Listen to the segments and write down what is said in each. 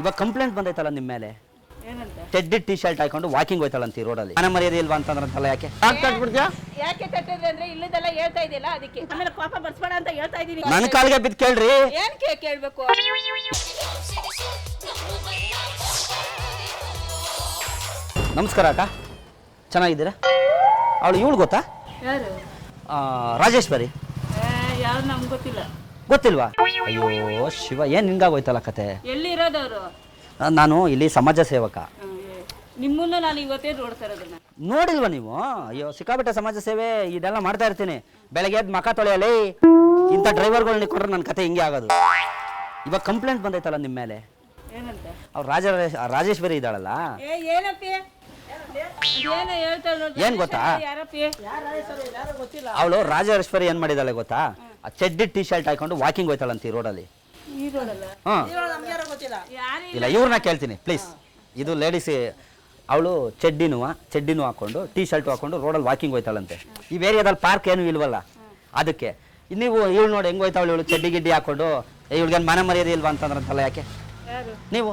ಇವಾಗ ಕಂಪ್ಲೇಂಟ್ ಬಂದೈತಲ್ಲ ನಿಮ್ಮ ಮೇಲೆ? ಏನಂತ? ಚೆಡ್ಡಿ ಟಿ ಶರ್ಟ್ ಹಾಕೊಂಡು ವಾಕಿಂಗ್ ಹೋಯ್ತಾಳಂತ ಈ ರೋಡಲ್ಲಿ ಮನೆ ಮರ್ಯಾದೆ ಇಲ್ವಾ ಅಂತಂದ್ರಂತಲ್ಲ ಯಾಕೆ? ಯಾಕೆ ತಟ್ಟಿದ್ರೆ ಅಂದ್ರೆ ಇಲ್ಲದೆಲ್ಲ ಹೇಳ್ತಾ ಇದೆಯಲ್ಲ ಅದಕ್ಕೆ. ಆಮೇಲೆ ಕೋಪ ಬರ್ಸ್ಬೇಡ ಅಂತ ಹೇಳ್ತಾ ಇದೀನಿ ನನ್ನ ಕಾಲಿಗೆ ಬಿದ್ದು ಕೇಳ್ರಿ. ಏನ್ ಕೇ ಕೇಳ್ಬೇಕು? ನಮಸ್ಕಾರ ಅಕ್ಕ. ಚೆನ್ನಾಗಿದ್ದೀರಾ? ಅವಳು ಇವಳು ಗೊತ್ತಾ? ಯಾರು? ಆ, ರಾಜೇಶ್ವರಿ. ಯಾರು ನಮ್ಗೆ ಗೊತ್ತಿಲ್ಲ. ಗೊತ್ತಿಲ್ವಾ? ಅಯ್ಯೋ ಶಿವ ಏನ್ ನಿಂಗಾಗೋಯ್ತಲ್ಲ ಕತೆ? ಎಲ್ಲಿ ಇರೋದವ್ರು ನಾನು ಇಲ್ಲಿ ಸಮಾಜ ಸೇವಕ. ನಿಮ್ಮನ್ನ ನಾನು ಇವತ್ತೇ ನೋಡ್ತಾ ಇರೋದನ್ನ ನೋಡಿಲ್ವಾ ನೀವು? ಅಯ್ಯೋ ಸಿಕ್ಕಾಬಿಟ್ಟ ಸಮಾಜ ಸೇವೆ ಇದೆಲ್ಲ ಮಾಡ್ತಾ ಇರ್ತೀನಿ. ಬೆಳಗ್ಗೆ ಎದ್ದು ಮಕ ತೊಳೆಯಲಿ. ಇಂಥ ಡ್ರೈವರ್ಗಳನ್ನ ಕೊಟ್ರೆ ನನ್ನ ಕತೆ ಹಿಂಗೆ ಆಗೋದು. ಇವಾಗ ಕಂಪ್ಲೇಂಟ್ ಬಂದೈತಲ್ಲ ನಿಮ್ಮ ಮೇಲೆ? ಏನಂತ? ಅವ್ರು ರಾಜ ರಾಜೇಶ್ವರಿ ಇದ್ದಾಳಲ್ಲ? ಏ ಏನಪ್ಪಿ? ಏನೋ ಗೊತ್ತಾ? ಯಾರಪ್ಪಿ? ಯಾರೋ ಗೊತ್ತಿಲ್ಲ. ಅವಳು ರಾಜೇಶ್ವರಿ ಏನು ಮಾಡಿದಾಳೆ ಗೊತ್ತಾ? ಆ ಚೆಡ್ಡಿ ಟಿ ಶರ್ಟ್ ಹಾಕೊಂಡು ವಾಕಿಂಗ್ ಹೋಯ್ತಾಳಂತ ಈ ರೋಡಲ್ಲ ಹಾಂ. ಯಾರು ಇಲ್ಲ ಇವ್ರನ್ನ ಕೇಳ್ತೀನಿ ಪ್ಲೀಸ್ ಇದು ಲೇಡೀಸ್ ಅವಳು ಚಡ್ಡಿನೂ ಚಡ್ಡಿನೂ ಹಾಕೊಂಡು ಟೀ ಶರ್ಟ್ ಹಾಕೊಂಡು ರೋಡಲ್ಲಿ ವಾಕಿಂಗ್ ಹೋಯ್ತಾಳಂತೆ. ಈ ಏರಿಯಾದಲ್ಲಿ ಪಾರ್ಕ್ ಏನು ಇಲ್ವಲ್ಲ? ಅದಕ್ಕೆ. ನೀವು ಇವಳು ನೋಡಿ ಹೆಂಗ್ ಹೋಯ್ತಾವಳು ಇವಳು ಚಡ್ಡಿ ಗಿಡ್ಡಿ ಹಾಕೊಂಡು ಇವಳಿಗೇನು ಮನೆ ಮರ್ಯಾದೆ ಇಲ್ವಾ ಅಂತಂದ್ರಂತಲ್ಲ ಯಾಕೆ? ಯಾರು? ನೀವು.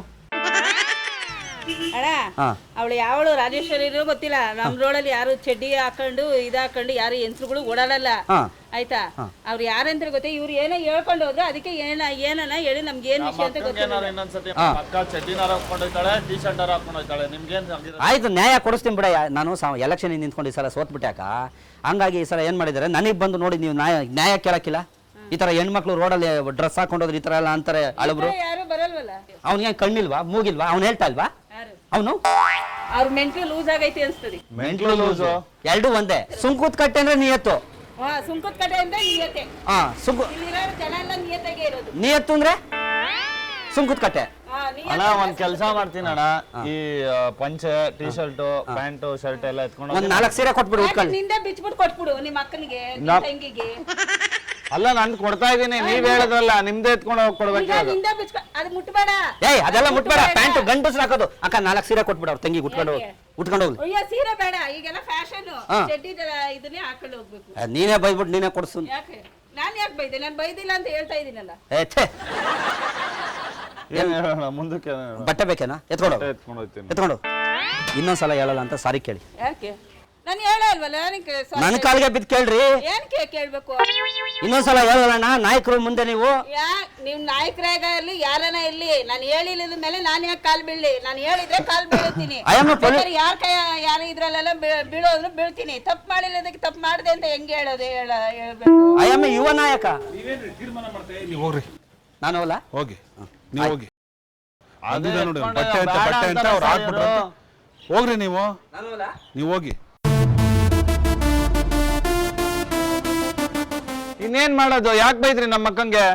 ಅವಳು ಯಾವಳು ರಾಜೇಶ್ವರಿನೂ ಗೊತ್ತಿಲ್ಲ. ನಮ್ ರೋಡಲ್ಲಿ ಯಾರು ಚಡ್ಡಿ ಹಾಕೊಂಡು ಇದ್ ಹಾಕೊಂಡು ಯಾರು ಹೆಂಗ್ಸ್ರುಗಳು ಓಡಾಡಲ್ಲ. ಹಾ. ಆಯ್ತಾ? ಅವ್ರು ಯಾರಂತ ಗೊತ್ತಾ ಇವ್ರು ಏನೋ ಹೇಳ್ಕೊಂಡು ಹೋದ್ರು ಅದಕ್ಕೆ ಏನ ಏನನ ಹೇಳಿ ನಮ್ಗೆ ಏನ್ ವಿಷಯ ಅಂತ ಗೊತ್ತಿಲ್ಲ? ಆಯ್ತು ನ್ಯಾಯ ಕೊಡಿಸ್ತೀನಿ ಬಿಡ. ನಾನು ಎಲೆಕ್ಷನ್ ನಿಂತ್ಕೊಂಡು ಈ ಸಲ ಸೋತ್ಬಿಟ್ಟಾಕ ಹಂಗಾಗಿ ಈ ಸಲ ಏನ್ ಮಾಡಿದ್ರೆ? ನನಗೆ ಬಂದು ನೋಡಿ ನೀವು ನ್ಯಾಯ ನ್ಯಾಯ ಕೇಳಕ್ಕಿಲ್ಲ? ಈ ತರ ಹೆಣ್ಮಕ್ಳು ರೋಡಲ್ಲಿ ಡ್ರೆಸ್ ಹಾಕೊಂಡೋದ್ರೆ ಈ ತರ ಎಲ್ಲ ಅಂತಾರೆ ಅಳಬ್ರು ಯಾರು ಬರಲ್ವಲ್ಲ? ಅವ್ನಿಗೆ ಕಣ್ಣಿಲ್ವಾ? ಮೂಗಿಲ್ವಾ? ಅವ್ನು ಹೇಳ್ತಾ ಇಲ್ವಾ? ಅವನು? ಅವ್ರ ಮೆಂಟ್ಲು ಲೂಸ್ ಆಗೈತಿ ಅನ್ಸ್ತದೆ. ಮೆಂಟ್ಲು ಲೂಸು ಎರಡು ಒಂದೇ. ಸುಂಕುತ್ ಕಟ್ಟೆ ಅಂದ್ರೆ ನಿಯತ್ತು. ಹಾ ಸುಂಕದ ಕಡೆ ಅಂದ್ರೆ ನಿಯತೆ ಹಾ ಸುಂಕು ಇಲ್ಲಿರೋ ಜನ ಎಲ್ಲ ನಿಯತ್ತಾಗೆ ಇರೋದು. ನಿಯತ್ತು ಅಂದ್ರೆ? ಸುಂಕುತ್ ಕಟ್ಟೆ. ಹಾ ನಿಯತ್ ಅಣ್ಣ ಒಂದ್ ಕೆಲ್ಸ ಮಾಡ್ತೀನಿ ಅಣ್ಣ ಈ ಆ, ಪಂಚೆ ಟೀ ಶರ್ಟ್ ಪ್ಯಾಂಟ್ ಶರ್ಟ್ ಎಲ್ಲ ಎತ್ಕೊಂಡು ಒಂದ್ ನಾಲ್ಕು ಸೀರೆ ಕೊಟ್ಬಿಡು ಉಟ್ಕೊಳ್ಳಿ. ನಿಂದೆ ಬಿಚ್ಬಿಟ್ಟು ಕೊಟ್ಬಿಡು ನಿಮ್ಮ ಅಕ್ಕನಿಗೆ ನಿಮ್ಮ ತಂಗಿಗೆ. ಅಲ್ಲ ನಾನ್ ಕೊಡ್ತಾ ಇದೀನಿ ನೀವ್ ಹೇಳಿದ್ರಲ್ಲ ನಿಮ್ದೆ ಎತ್ಕೊಂಡು ಹೋಗಿ ಈಗ ಕೊಡ್ಬೇಕು ನಿಂದ ಬಿಚ್ಕೊ ಅದು ಮುಟ್ಬೇಡ. ಏಯ್ ಅದೆಲ್ಲ ಮುಟ್ಬೇಡ. ಪ್ಯಾಂಟ್ ಗಂಟು ಹಾಕೋದು. ಅಕ್ಕ ನಾಲ್ಕು ಸೀರೆ ಕೊಟ್ಬಿಡವ್ರು ಅವ್ರ ತಂಗಿ ಉಟ್ಕೊಂಡು ಹೋಗಿ? ಉಟ್ಕೊಂಡು ಹೋಗ್ಲಿ. ಅಯ್ಯೋ ಸೀರೆ ಬೇಡ. ಈಗೆಲ್ಲ ಫ್ಯಾಷನ್ ಹಾ. ಚಡ್ಡಿ ಇದನ್ನೇ ಹಾಕೊಂಡು ಹೋಗ್ಬೇಕು. ಏ, ನೀನೇ ಬೈದ್ಬಿಟ್ಟು ನೀನೇ ಕೊಡ್ಸು. ಯಾಕೆ? ನಾನ್ ಯಾಕೆ ಬೈದೆ? ನಾನು ಬೈದಿಲ್ಲ ಅಂತ ಹೇಳ್ತಾ ಇದೀನಲ್ಲ. ಏ ಛೇ ಏನ್ ಹೇಳೋಣ? ಮುಂದಕ್ಕೆ ಏನ್ ಹೇಳೋಣ? ಬಟ್ಟೆ ಬೇಕೇನಾ? ಎತ್ಕೊಡು ಬಟ್ಟೆ ಎತ್ಕೊಂಡು ಹೋಗ್ತೀನಿ. ಎತ್ಕೊಂಡು ಇನ್ನೊಂದ್ಸಲ ಹೇಳಲ್ಲ ಅಂತ ಸಾರಿ ಕೇಳಿ. ಯಾಕೆ? ನಾನು ಹೇಳ ಇಲ್ವಲ್ಲ ನನಗೆ ನನ್ನ ಕಾಲಿಗೆ ಬಿದ್ದು ಕೇಳ್ರಿ. ಏನ್ ಕೇ ಕೇಳ್ಬೇಕು? ಇನ್ನೊಂದ್ಸಲ ಹೇಳೋಣ ನಾಯಕರು ಮುಂದೆ ನೀವು. ಯಾ ನಿಮ್ ನಾಯಕರಾಗ ಇರ್ಲಿ ಯಾರನ ಇರ್ಲಿ ನಾನು ಹೇಳಿಲ್ಲದ ಮೇಲೆ ನಾನು ಯಾಕೆ ಕಾಲ್ ಬೀಳಿ ನಾನು ಹೇಳಿದ್ರೆ ಕಾಲ್ ಬೀಳ್ತೀನಿ. I am a poli- ಯಾರ ಕೈ ಯಾರ ಇದ್ರಲ್ಲೆಲ್ಲ ಬೀಳ್- ಬೀಳೋದ್ರು ಬೀಳ್ತೀನಿ. ತಪ್ಪು ಮಾಡಿಲ್ಲದಕ್ಕೆ ತಪ್ಪು ಮಾಡಿದೆ ಅಂತ ಹೆಂಗೆ ಹೇಳೋದು ಹೇಳ ಹೇಳ್ಬೇಕು? ಐ ಎಂ ಯುವ ನಾಯಕ. ನೀವು ಹೋಗ್ರಿ. ನಾನು ಹೋಗ್ಲಾ ಹೋಗಿ. ನೀವು ಹೋಗಿ. ಅದು ನೋಡಿ ಬಟ್ಟೆ ಅಂತ ಬಟ್ಟೆ ಅಂತ ಅಂತಾರಲ್ಲ ಅವ್ರು ಹಾಕ್ಬಿಟ್ರು ಇವ್ರು. ಹೋಗ್ರಿ ನೀವು. ನೀವು ಹೋಗಿ. ಇನ್ನೇನ್ ಮಾಡೋದು? ಯಾಕೆ ಬೈದ್ರಿ ನಮ್ಮ ಅಕ್ಕಂಗೆ?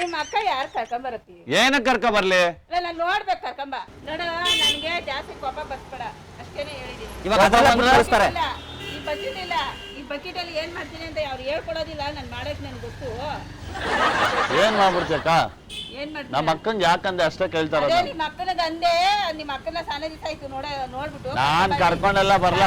ನಿಮ್ಮ ಅಕ್ಕ ಯಾರು ಕರ್ಕೊಂಬರತ್ತಿ ಏನಕ್ಕೆ ಕರ್ಕ ಬರ್ಲಿ? ಇಲ್ಲ ನಾನು ನೋಡ್ಬೇಕು ಕರ್ಕೊಂಬ ನೋಡ ನನಗೆ ಜಾಸ್ತಿ ಕೋಪ ಬರ್ಸ್ಬೇಡ. ಅಷ್ಟೇನೆ ಹೇಳಿದೀನಿ ಇವಾಗ ಅದೆಲ್ಲ ಬಿಟ್ಟು ಕಳಿಸ್ತಾರೆ ಇಲ್ಲ ಈ ಬಕೆಟ್ ಇಲ್ಲ. ಈ ಬಕೆಟ್ ಅಲ್ಲಿ ಏನ್ ಮಾಡ್ತೀನಿ ಅಂತ ಅವ್ರು ಹೇಳ್ಕೊಡೋದಿಲ್ಲ ನಾನು ಮಾಡಕ್ ನನ್ಗೆ ಗೊತ್ತು. ಏನ್ ಮಾಡ್ಬಿಡ್ತೀಯಕ್ಕ ಏನ್ ನಮ್ಮ ಅಕ್ಕಂಗೆ ಯಾಕಂದೆ ಅಷ್ಟೇ ಕೇಳ್ತಾರ ಅದೇ ನಿಮ್ಮ ಅಕ್ಕನ ಅಂದೆ ನಿಮ್ಮ ಅಕ್ಕನ ದಿವಸ ಆಯ್ತು ನೋಡ ನೋಡ್ಬಿಟ್ಟು ನಾನ್ ಕರ್ಕೊಂಡೆಲ್ಲ ಬರ್ಲ?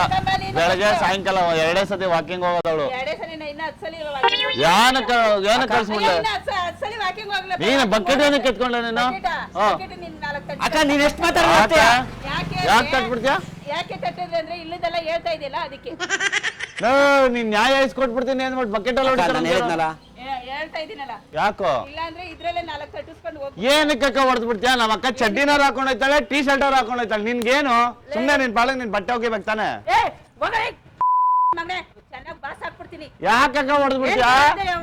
ಬೆಳಗ್ಗೆ. ಸಾಯಂಕಾಲ ಎರಡೇ ಸತಿ ವಾಕಿಂಗ್ ಹೋಗೋದವಳು. ಎರಡೇ ಸಲ ಇನ್ನ ಹತ್ತು ಸಲ walking ಕಳ್ಸ್ಬಿಡ್ಲೆ ಇನ್ನ ಹತ್ತು ಸ- ಹತ್ತು ಸಲ walking ಹೋಗ್ಲಪ್ಪ. ನೀನು ಬಕೆಟ್ ಏನಕ್ಕೆ ಎತ್ಕೊಂಡೆ ನೀನು? ಬಕೆಟ? ಹಾ. ಬಕೆಟ್ ನಿನ್ ನಾಲ್ಕು ತಟ್ಟೆ. ಅಕ್ಕ ನೀನ್ ಎಷ್ಟು ಯಾಕೆ? ಮಾತಾಡ್ತೀಯ ಯಾಕೆ ಯಾಕೆ ಅಂದ್ರೆ- ಕಟ್ಬಿಡ್ತೀಯ ಯಾಕೆ ತಟ್ಟಿದ್ರೆ ಅಂದ್ರೆ ಇಲ್ಲದೆಲ್ಲ ಹೇಳ್ತಾ ಇದೆಯಲ್ಲ ಅದಕ್ಕೆ. ನೋ, ನೀನ್ ನ್ಯಾಯ ಇಸ್ಕೊಟ್ಬಿಡ್ತೀನಿ ಅಂದ್ಬಿಟ್ಟು ಬಕೆಟ್ ಅಲ್ಲಿ ನಾನು ಹೇಳಿದ್ನಲ್ಲ ಹೇಳ್ತಾ ಇದೀನಲ್ಲ. ಯಾಕೋ? ಇಲ್ಲಂದ್ರೆ ಇದ್ರಲ್ಲೇ ನಾಲ್ಕು ಹೋಗ್ ಏನಕ್ಕೆ ಹೊಡೆದ್ ಬಿಡ್ತೀಯ ನಮ್ಮ ಅಕ್ಕ ಚಡ್ಡಿನಾರ ಹಾಕೊಂಡೋಯ್ತಾಳೆ ಟೀ ಶರ್ಟ್ ಅವ್ರು ಹಾಕೊಂಡೋಯ್ತಾಳೆ ನಿನ್ಗೇನು? ಸುಮ್ನೆ ನಿನ್ ಪಾಳಗ್ ನಿನ್ ಬಟ್ಟೆ ಹೋಗಿಬೇಕು ತಾನೆ? ಏ ಮಗನೇ ಮಗನೇ ಚೆನ್ನಾಗಿ ಬಾಸ್ ಹಾಕ್ಬಿಡ್ತೀನಿ. ಯಾಕಕ್ಕ ಹೊಡೆದ್ ಬಿಡ್ತೀಯ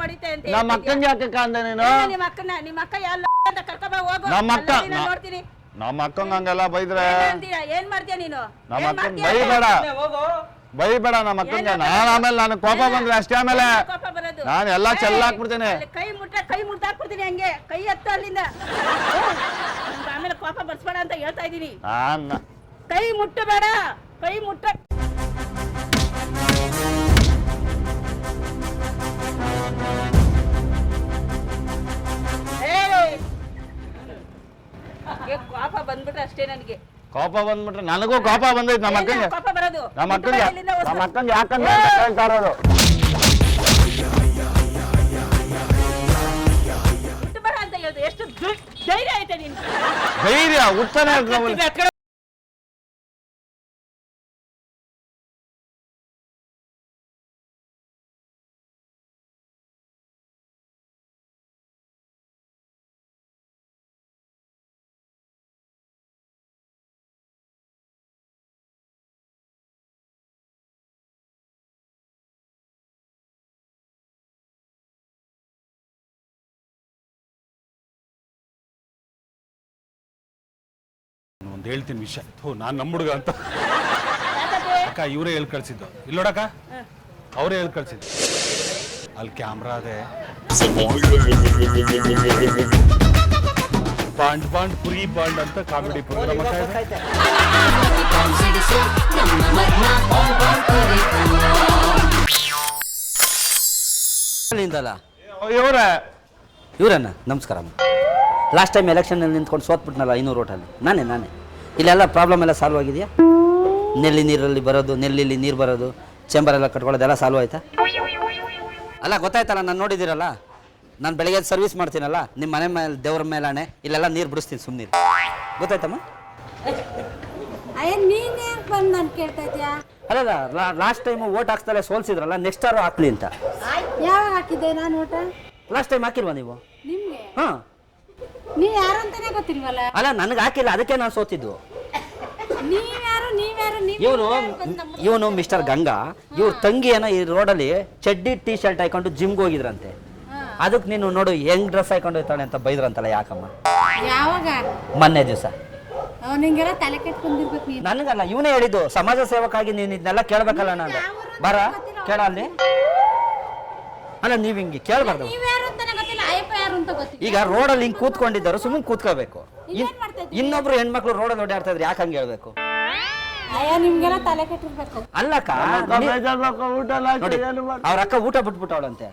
ಹೊಡಿತೆ ಅಂತ ನಮ್ಮ? ಅಕ್ಕಂಗೆ ಯಾಕಕ್ಕ ಅಂದೆ ನೀನು? ನಿಮ್ಮ ಅಕ್ಕನ ನಿಮ್ಮ ಅಕ್ಕ ಎಲ್ಲ ಅಂತ ಕರ್ಕೊಂಡ್ ಬಾ, ಹೋಗು. ನಮ್ಮ ಅಕ್ಕ ಅಲ್ಲೋಗಿ ನಾನ್ ನೋಡ್ತೀನಿ. ನಮ್ಮ ಅಕ್ಕಂಗ ಹಂಗೆಲ್ಲ ಬೈದ್ರೆ ಏನ್ ಅಂತೀಯ? ಏನ್ ಮಾಡ್ತೀಯ ನೀನು? ನಮ್ಮ ಏನ್ ಅಕ್ಕನ್ ಮಾಡ್ತೀಯ? ಬೈಬೇಡ. ಹೋಗು. ಬೈಬೇಡ ನಮ್ಮ ಅಕ್ಕಂಗೆ. ನಾನು ಆಮೇಲೆ ನಾನು ಕೋಪ ಬಂದ್ರೆ ಅಷ್ಟೇ ಆಮೇಲೆ. ಕೋಪ ಬರೋದು? ನಾನು ಎಲ್ಲ ಚೆಲ್ಲಾಕ್ ಚೆಲ್ಲ ಹಾಕ್ಬಿಡ್ತೇನೆ. ಅಲ್ಲಿ ಕೈ ಮುಟ್ಟ ಕೈ ಮುಟ್ಟಾಕ್ಬಿಡ್ತೀನಿ ಹಂಗೆ. ಕೈ ಎತ್ತ ಅಲ್ಲಿಂದ. ಆಮೇಲೆ ಕೋಪ ಬರ್ಸ್ಬೇಡ ಅಂತ ಹೇಳ್ತಾ ಇದೀನಿ ನಾನ್ ಕೈ ಮುಟ್ಟಬೇಡ ಕೈ ಮುಟ್ಟ ಏಯ್! ಕೋಪ ಬಂದ್ಬಿಟ್ರೆ ಅಷ್ಟೇ ನನಗೆ. ಕೋಪ ಬಂದ್ಬಿಟ್ರೆ ನನಗೂ ಕೋಪ ಬಂದೈತೆ ನಮ್ಮ ಅಕ್ಕಂಗೆ. ಕೋಪ ನಮ್ಮ ಮುಟ್ಬೇಡ ಅಕ್ಕಂಗೆ ನಮ್ಮ ಅಕ್ಕಂಗೆ ಯಾಕಂದ್ರೆ ಇರೋದು ಎಷ್ಟು ಧೈರ್ಯ ಐತೆ ನಿನ್ ಧೈರ್ಯ ಉತ್ತಾನೆ ಒಂದು ಹೇಳ್ತೀನಿ ವಿಷಯ. ಹೋ ನಾನು ನಮ್ಮ ಹುಡುಗ ಅಂತ. ಅಕ್ಕ ಇವರೇ ಹೇಳಿ ಕಳ್ಸಿದ್ದು. ಇಲ್ಲಿ ನೋಡಕ್ಕ ಅವರೇ ಹೇಳಿ ಕಳ್ಸಿದ್ದು. ಅಲ್ಲಿ ಕ್ಯಾಮ್ರಾ ಅದೇ. ಬಾಂಡ್ ಬಾಂಡ್ ಪುರಿ ಬಾಂಡ್ ಅಂತ ಕಾಮಿಡಿ ಪ್ರೋಗ್ರಾಮ್ ಅಲ್ಲಿಂದಲ್ಲ? ಇವ್ರೆ. ಇವರನ್ನ? ನಮಸ್ಕಾರ ಲಾಸ್ಟ್ ಟೈಮ್ ಎಲೆಕ್ಷನಲ್ಲಿ ನಿಂತ್ಕೊಂಡು ಸೋತ್ಬಿಟ್ನಲ್ಲ ಐನೂರು ಓಟಲ್ಲಿ. ನಾನೇ ನಾನೇ. ಇಲ್ಲೆಲ್ಲ ಪ್ರಾಬ್ಲಮ್ ಎಲ್ಲ ಸಾಲ್ವ್ ಆಗಿದೆಯಾ? ನೆಲ್ಲಿ ನೀರಲ್ಲಿ ಬರೋದು ನೆಲ್ಲಿಲಿ ನೀರು ಬರೋದು ಚೇಂಬರ್ ಎಲ್ಲ ಕಟ್ಕೊಳ್ಳೋದೆಲ್ಲ ಸಾಲ್ವ್ ಆಯ್ತಾ? ಅಲ್ಲ ಗೊತ್ತಾಯ್ತಲ್ಲ ನಾನು ನೋಡಿದ್ದೀರಲ್ಲ? ನಾನು ಬೆಳಗ್ಗೆ ಸರ್ವಿಸ್ ಮಾಡ್ತೀನಲ್ಲ ನಿಮ್ಮ ಮನೆ ಮೇಲೆ ದೇವ್ರ ಮೇಲಾಣೆ ಇಲ್ಲೆಲ್ಲ ನೀರು ಬಿಡಿಸ್ತೀನಿ ಸುಮ್ಮನೆ ಗೊತ್ತಾಯ್ತಮ್ಮ? ಅಲ್ಲ ಲಾಸ್ಟ್ ಟೈಮು ಓಟ್ ಹಾಕ್ತಲೇ ಸೋಲ್ಸಿದ್ರಲ್ಲ ನೆಕ್ಸ್ಟ್ ಆರು ಹಾಕ್ಲಿ ಅಂತ. ಯಾವಾಗ ಹಾಕಿದ್ದೆ ನಾನು ಊಟ ಲಾಸ್ಟ್ ಟೈಮ್ ಹಾಕಿಲ್ವಾ ನೀವು? ನಿಮ್ಗೆ? ಹಾಂ. ನೀವು ಯಾರು ಅಂತಾನೆ ಗೊತ್ತಿಲ್ವಲ್ಲ? ಅಲ್ಲ ನನಗೆ ಹಾಕಿಲ್ಲ ಅದಕ್ಕೆ ನಾನು ಸೋತಿದ್ದು. ನೀವ್ಯಾರು ನೀವ್ಯಾರು ನೀವ್ ಇವನು ಇವನು ಮಿಸ್ಟರ್ ಗಂಗಾ. ಇವ್ರ ತಂಗಿಯನ್ನ ಈ ರೋಡಲ್ಲಿ ಚಡ್ಡಿ ಟೀ ಶರ್ಟ್ ಹಾಕೊಂಡು ಜಿಮ್ಗೆ ಹೋಗಿದ್ರಂತೆ. ಅದಕ್ಕೆ ನೀನು ನೋಡು ಹೆಂಗ್ ಡ್ರೆಸ್ ಹಾಕೊಂಡು ಹೋಗ್ತಾಳೆ ಅಂತ ಬೈದ್ರಂತಲ್ಲ ಯಾಕಮ್ಮ? ಯಾವಾಗ? ಮೊನ್ನೆ ದಿವಸ. ನಿಂಗೆಲ್ಲ ತಲೆ ಕೆಟ್ಕೊಂಡಿರ್ಬೇಕು ನೀನು. ನನಗಲ್ಲ ಇವನೇ ಹೇಳಿದ್ದು ಸಮಾಜ ಸೇವಕಾಗಿ ನೀನು ಇದನ್ನೆಲ್ಲ ಕೇಳ್ಬೇಕಲ್ಲ ನಾನು ಬರ ಕೇಳ ಅಲ್ಲಿ. ಅಲ್ಲ ನೀವ್ ಹಿಂಗೆ ಕೇಳಬಾರ್ದು. ನೀವ್ಯಾರು ಅಂತ ಗೊತ್ತಿಲ್ಲ. ಅಯ್ಯಪ್ಪ ಯಾರು ಅಂತ ಗೊತ್ತಿಲ್ಲ. ಈಗ ರೋಡಲ್ಲಿ ಹಿಂಗೆ ಕೂತ್ಕೊಂಡಿದ್ದರು ಸುಮ್ಮನೆ ಕೂತ್ಕೋಬೇಕು. ಇನ್ನೇನ್ ಮಾಡ್ತಾ ಇದ್ದೀರಿ? ಇನ್ನೊಬ್ರು ಹೆಣ್ಮಕ್ಳು ರೋಡಲ್ಲಿ ಓಡಾಡ್ತಾ ಇದ್ರೆ ಯಾಕೆ ಹಂಗೆ ಹೇಳ್ಬೇಕು? ಅಯ್ಯ ನಿಮ್ಗೆಲ್ಲ ತಲೆ ಕೆಟ್ಟಿರ್ಬೇಕು ಅಲ್ಲಕ್ಕ ಬೇಜಾರ್ಬೇಕು, ಊಟ ಎಲ್ಲ ನೋಡಿ ಏನು ಮಾಡ್- ಅವ್ರ ಅಕ್ಕ ಊಟ ಬಿಟ್ಬಿಟ್ಟವಳಂತೆ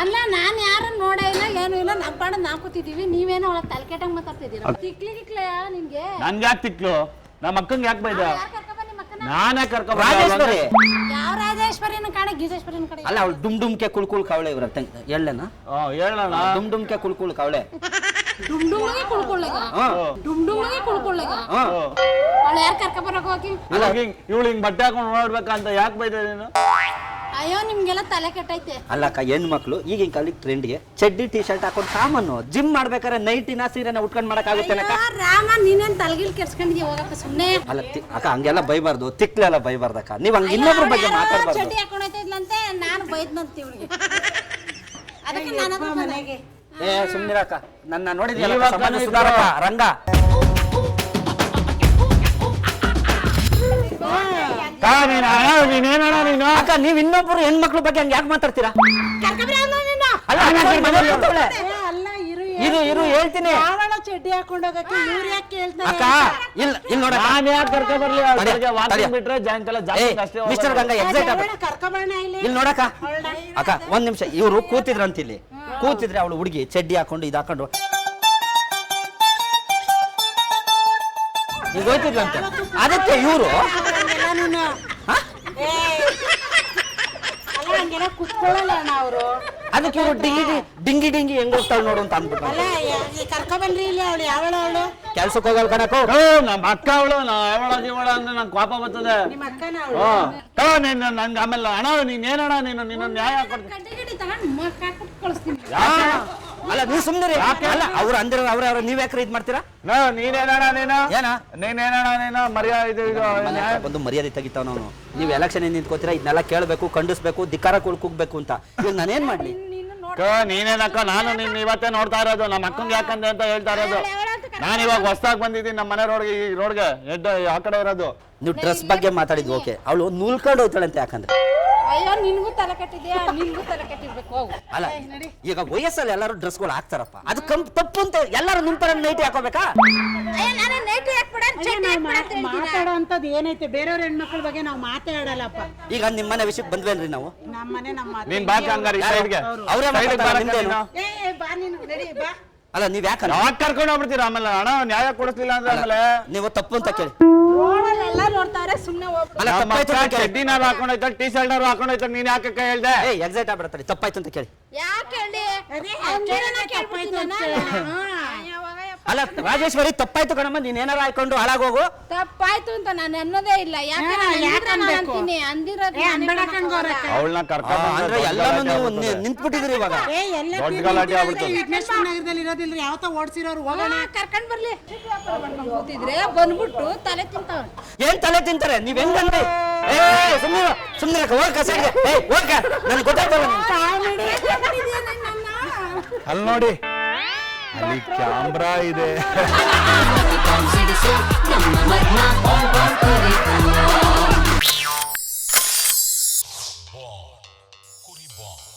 ಅಲ್ಲ ನಾನ್ ಯಾರನ್ನ ನೋಡೇ ಇಲ್ಲ ಏನು ಇಲ್ಲ ನಮ್ ಪಾಡ ನಾವ್ ಕೂತಿದೀವಿ ನೀವೇನೋ ಒಳಗ್ ತಲೆ ಕೆಟ್ಟಂಗ್ ಮಾತಾಡ್ತಿದ್ದೀರಾ? ತಿಕ್ಲಿ ತಿಕ್ಲಯ್ಯ ನಿಮ್ಗೆ? ನನ್ಗೆ ಯಾಕೆ ತಿಕ್ಲು? ನಮ್ಮ ಅಕ್ಕಂಗೆ ಯಾಕೆ ಬೈದ? ಯಾರ್ ಕರ್ಕೊಂಡ್ ಬಂದ್ ನಿಮ್ ಅಕ್ಕನ? ನಾನೇ ಕರ್ಕೊಂಡ್ ರಾಜೇಶ್ವರಿ! ಯಾವ ರಾಜೇಶ್ವರಿನ ಕಾಣೆ ಗೀಜೇಶ್ವರಿನ ಕಡೆ ಅಲ್ಲ ಅವಳು ಡುಮ್ ಡುಮ್ಕೆ ಕುಳ್ಕುಳ್ ಕವಳೆ ಇವ್ರ ಹೇಳೇನ ಹೇಳೋಣ ಡುಮ್ ಡುಮ್ಕೆ ಕುಳ್ಕುಳ್ ಕವಳೆ. ಡುಮ್ ಡುಮ್ಗೆ ಕುಳ್ಕೊಳ್ಳಿಗ. ಡುಮ್ ಡುಮ್ಗೆ ಕುಳ್ಕೊಳ್ಳಿಗ. ಅವಳು ಯಾರು ಕರ್ಕೊಂಬರಕ್ ಹೋಗಿ? ಇವಳು ಹಿಂಗ್ ಬಟ್ಟೆ ಹಾಕೊಂಡು ನೋಡ್ಬೇಕಂತ ಯಾಕೆ ಬೈದ ನೀನು? ಅಯ್ಯೋ ನಿಮ್ಗೆಲ್ಲ ತಲೆ ಕೆಟ್ಟೈತೆ. ಅಲ್ಲಕ್ಕ ಹೆಣ್ಮಕ್ಳು ಈಗಿನ ಕಾಲಕ್ಕೆ ಟ್ರೆಂಡ್ಗೆ ಚಡ್ಡಿ ಟಿ ಶರ್ಟ್ ಹಾಕೊಂಡು ಕಾಮನ್ನು ಜಿಮ್ ಮಾಡ್ಬೇಕಾದ್ರೆ ನೈಟಿನ ಸೀರೆನ ಉಟ್ಕೊಂಡ್ ಮಾಡಕ್ಕಾಗುತ್ತೇನಕ್ಕ ಅಯ್ಯೋ, ರಾಮ ನೀನೇನ್ ತಲೆಗಿಲ್ ಕೆರ್ಸ್ಕೊಂಡಿದ್ಯ ಹೋಗಪ್ಪ ಸುಮ್ನೆ? ಅಲ್ಲ ತಿ- ಅಕ್ಕ ಹಂಗೆಲ್ಲ ಬೈಬಾರ್ದು ತಿಕ್ಲೆಲ್ಲ ಬೈಬಾರ್ದಕ್ಕ ನೀವ್ ಹಂಗ ಇನ್ನೊಬ್ರ ಬಗ್ಗೆ ಮಾತಾಡ್ಬಾರ್ದು. ಚಡ್ಡಿ ಹಾಕೊಂಡೈತಿದ್ಲಂತೆ ನಾನು ಬೈದ್ನಂತ ಇವಳಿಗೆ. ಅದಕ್ಕೆ ನಾನು ಮನೆಗೆ. ಏ ಸುಮ್ನಿರಕ್ಕ ನನ್ನ ನೋಡಿದ್ಯಲ್ಲ ಸಮಾಜ ಸುಧಾರಕ ರಂಗ. ಕಾ ನೀನು ಅಣ್ಣ, ನೀನೇನಣ್ಣ ನೀನು? ಅಕ್ಕ ನೀವ್ ಇನ್ನೊಬ್ರು ಹೆಣ್ಮಕ್ಳ ಬಗ್ಗೆ ಹಂಗೆ ಯಾಕೆ ಮಾತಾಡ್ತೀರಾ? ಅಲ್ಲ ಇರು ಇರು ಇರು ಹೇಳ್ತೀನಿ. ಚಡ್ಡಿ ಹಾಕೊಂಡು ಹೋಗಕ್ಕೆ ಇವ್ರು ಯಾಕೆ ಕೇಳ್ತಾರೆ? ಅಕ್ಕ ಇಲ್ಲ ಇಲ್ಲ ನೋಡಕ್ಕ ನಾನು ಯಾಕೆ ಕರ್ಕೊಂಡ್ ಬರ್ಲಿ? ತಡಿ, ಅದ್ರಿಗೆ ತಡಿ. ವಾಕಿಂಗ್ ಬಿಟ್ರೆ ಜಾಯಿಂಟ್ ಏ ಜಾಸ್ತಿ ಮಿಸ್ಟರ್ ಹೋಗೋದು. ಗಂಗಾ ಎಕ್ಸೈಟ್ ಆಗ್ಬೇಕು ಕರ್ಕೊಂಬರೋಣ ಇಲ್ಲಿ. ಇಲ್ಲಿ ನೋಡಕ್ಕ ಅಕ್ಕ. ಒಂದ್ ನಿಮಿಷ ಇವರು ಕೂತಿದ್ರಂತ ಇಲ್ಲಿ ಕೂತಿದ್ರೆ ಅವಳು ಹುಡುಗಿ ಚಡ್ಡಿ ಹಾಕೊಂಡು ಇದು ಹಾಕೊಂಡು ಈಗ ಹೋಯ್ತಿದ್ರಂತೆ ಅದಕ್ಕೆ ಇವರು ಹಂಗೆಲ್ಲ ಕುತ್ಕೊಳ್ಳಲ್ಲ ಅಣ್ಣ ಅವರು. ಅದಕ್ಕೆ ಇವರು ಡಿಂಗಿ ಡಿ- ಡಿಂಗಿ ಡಿಂಗಿ ಹೆಂಗ್ ಹೋಗ್ತಾಳೆ ನೋಡು ಅಂತ ಅಂದ್ಬಿಟ್ಟು ಅಲ್ಲ ಕರ್ಕೊಂಬನ್ರಿ ಇಲ್ಲಿ ಅವಳು. ಯಾವಳ ಅವಳು? ಕೆಲ್ಸಕ್ಕೆ ಹೋಗಲ್ ಕಣಕೋ ಓ, ನಮ್ಮ ಅಕ್ಕ ಅವಳು ನಾ ಅವಳ ಜೀವಳ ಅಂದ್ರೆ ನಂಗೆ ಕೋಪ ಬರ್ತದೆ. ನಿಮ್ಮ ಅಕ್ಕನ ಅವಳು. ಹ್ಮ್. ತಗೋ ನೀನು ನನ್ಗೆ ಆಮೇಲೆ ಅಣ್ಣ ನೀನ್ ಏನಣ್ಣ ನೀನು ನಿನ್ನ ನ್ಯಾಯ ಕೊಡ್ತೀನಿ. ಗಡ್ಡೆ ತಗೊಂಡು ಮಕ್ಕ ಹಾಕ್ಬಿಟ್ಟು ಕಳಿಸ್ತೀನಿ. ಅಲ್ಲ ನೀವು ಸುಮ್ಮನೆ ಅಲ್ಲ ಅವ್ರು ಅಂದ್ರೆ ಅವ್ರ ಅವ್ರ ನೀವ್ ಯಾಕ್ರೆ ಇದ್ ಮಾಡ್ತೀರಾ? ನೋ ನೀನೇನಣ್ಣ ನೀನು? ಏನ? ನೀನೇನಣ್ಣ ನೀನು? ಮರ್ಯಾದೆ ಇದು ಇದು ನ್ಯಾಯ ಬಂದು ಮರ್ಯಾದೆ ತೆಗಿತಾವ್ ನಾವು ನೀವು ಎಲೆಕ್ಷನ್ ನಿಂತ್ಕೋತೀರಾ? ಇದನ್ನೆಲ್ಲ ಕೇಳಬೇಕು ಖಂಡಿಸ್ಬೇಕು ಧಿಕ್ಕಾರ ಕುಗ್ಬೇಕು ಅಂತ. ಇವಾಗ ನಾನೇನ್ ಮಾಡ್ಲಿ? ಅಕ್ಕ, ನೀನೇನಕ್ಕ ನಾನು ನಿನ್ನ ಇವತ್ತೇ ನೋಡ್ತಾ ಇರೋದು ನಮ್ಮ ಅಕ್ಕಂಗೆ ಯಾಕಂದೆ ಅಂತ ಹೇಳ್ತಾ ಇರೋದು. ನಾನು ಇವಾಗ ಹೊಸ್ದಾಗಿ ಬಂದಿದ್ದೀನಿ ನಮ್ಮ ಮನೆ ರೋಡ್ಗೆ ಈ ರೋಡ್ಗೆ ಹೆಡ್ ಆ ಕಡೆ ಇರೋದು. ನೀವು ಡ್ರೆಸ್ ಬಗ್ಗೆ ಮಾತಾಡಿದ್ವಿ ಓಕೆ. ಅವಳು ನೂಲ್ಕೊಂಡು ಹೋಗ್ತಾಳಂತೆ ಯಾಕಂದ್ರೆ. ಅಯ್ಯೋ ನಿನ್ಗೂ ತಲೆ ಕಟ್ಟಿದ್ಯಾ? ನಿನ್ಗೂ ತಲೆ ಕಟ್ಟಿರ್ಬೇಕು ಹೋಗು. ಅಲ್ಲ ಈಗ ವಯಸ್ಸಲ್ಲಿ ಎಲ್ಲರೂ ಡ್ರೆಸ್ಗಳು ಹಾಕ್ತಾರಪ್ಪ. ಅದು ಕಂ ತಪ್ಪು ಅಂತ ಎಲ್ಲರೂ ನಿಂತರ ತರ ನೈಟಿ ಹಾಕೋಬೇಕಾ? ಮಾತಾಡೋ ಅಂತದ್ ಏನೈತೆ? ಬೇರೆಯವ್ರ ಹೆಣ್ಮಕ್ಳ ಬಗ್ಗೆ ನಾವು ಮಾತಾಡಲ್ಲಪ್ಪ ಈಗ ನಿಮ್ ಮನೆ ವಿಷಯಕ್ಕೆ ಬಂದ್ವೇನ್ರಿ ನಾವು? ನಮ್ಮ ಮನೆ ನಮ್ಮ ಅತ್ತೆ. ನೀನ್ ಬಾಕಿ ಹಂಗಾರೆ ಈ ಸೈಡ್ಗೆ ಅವ್ರೇ ಸೈಡ್ಗೆ ಮಾತಾಡ್ತಾರೆ, ಬಾರಕ್ಕ ನಿಮ್ದೇನು? ನೀನು. ಏ ಏ, ಬಾ ನೀನು ನಡಿ ಬಾ. ಅಲ್ಲ ನೀವ್ ಯಾಕಲ್ಲ ಯಾವಾಗ ಕರ್ಕೊಂಡು ಹೋಗ್ಬಿಡ್ತೀರ? ಆಮೇಲೆ ಹಣ ನ್ಯಾಯ ಕೊಡಿಸ್ಲಿಲ್ಲ ಅಂದ್ರೆ ಆಮೇಲೆ? ನೀವು ತಪ್ಪು ಅಂತ ಕೇಳಿ. ಎಲ್ಲ ನೋಡ್ತಾರೆ ಸುಮ್ನೆ ಹೋಗ್ಬಿಡು. ಅಲ್ಲ ನಮ್ಮ ತಪ್ಪಾಯ್ತು ಅಂತ ಕೇಳಿ. ಚಡ್ಡಿನಾರು ಹಾಕೊಂಡೈತೆ ಟೀ ಶರ್ಟ್ ಹಾಕೊಂಡೈತೆ ನೀನ್ ಯಾಕೆ ಅಕ್ಕ ಹೇಳ್ದೆ? ಏ ಎಕ್ಸೈಟ್ ಆಗ್ಬಿಡತ್ತಾರೆ ತಪ್ಪಾಯ್ತು ಅಂತ ಕೇಳಿ. ಯಾಕೆ ಹೇಳಿ? ಅವ್ನ್ ಅಲ್ಲ ರಾಜೇಶ್ವರಿ ತಪ್ಪಾಯ್ತು ಕಣಮ್ಮ ನೀನ್ ಏನಾರ ಹಾಕೊಂಡು ಹಾಳಾಗೋಗು. ತಪ್ಪಾಯ್ತು ಅಂತ ನಾನು ಅನ್ನೋದೇ ಇಲ್ಲ. ಯಾಕೆ ಹಾ, ನಾನು ಯಾಕ್ ಅಂದಿದ್ರೆ ನಾನು ಅನ್ಬೇಕು? ಅಂತೀನಿ ಅಂದಿರೋದು ಏ, ನಾನೇ ಅನ್ಬೇಡ ಕಣಕ್ಕ ಕಣ್ಗೌರಕ್ಕ. ಹೋಗಲ್ಲ. ಅವಳನ್ನ ಆ, ಕರ್ಕೊಂಡು ಅಂದ್ರೆ ಎಲ್ಲಾನು ನೀವು ನಿ- ನಿಂತ್ಬಿಟ್ಟಿದ್ರಿ ಇವಾಗ. ಏ ಎಲ್ಲ ದೊಡ್ಡ ಗಲಾಟೆ ಆಗ್ಬಿಡ್ತು. ವಿಘ್ನೇಶ್ವರ ನಗರದಲ್ಲಿ ಇರೋದಿಲ್ಲ ಯಾವತ್ತೋ ಓಡಿಸಿರೋರು ಹೋಗೋಣ. ಹಾ, ಕರ್ಕೊಂಡ್ ಬರ್ಲಿ. ಕೂತಿದ್ರೆ ಬಂದ್ಬಿಟ್ಟು ತಲೆ ತಿಂತಾವ್ರೆ ಏನ್ ತಲೆ ತಿಂತಾರೆ? ನೀವ್ ಏ ಹೋಗ ಕಸಡಿಗೆ ಏ ಹೋಗ ನನ್ಗೆ ಗೊತ್ತಾಗ್ತಲ್ಲ ಅಲ್ಲಿ ನೋಡಿ. ಅಲ್ಲಿ ಕ್ಯಾಮ್ರಾ ಇದೆ Born.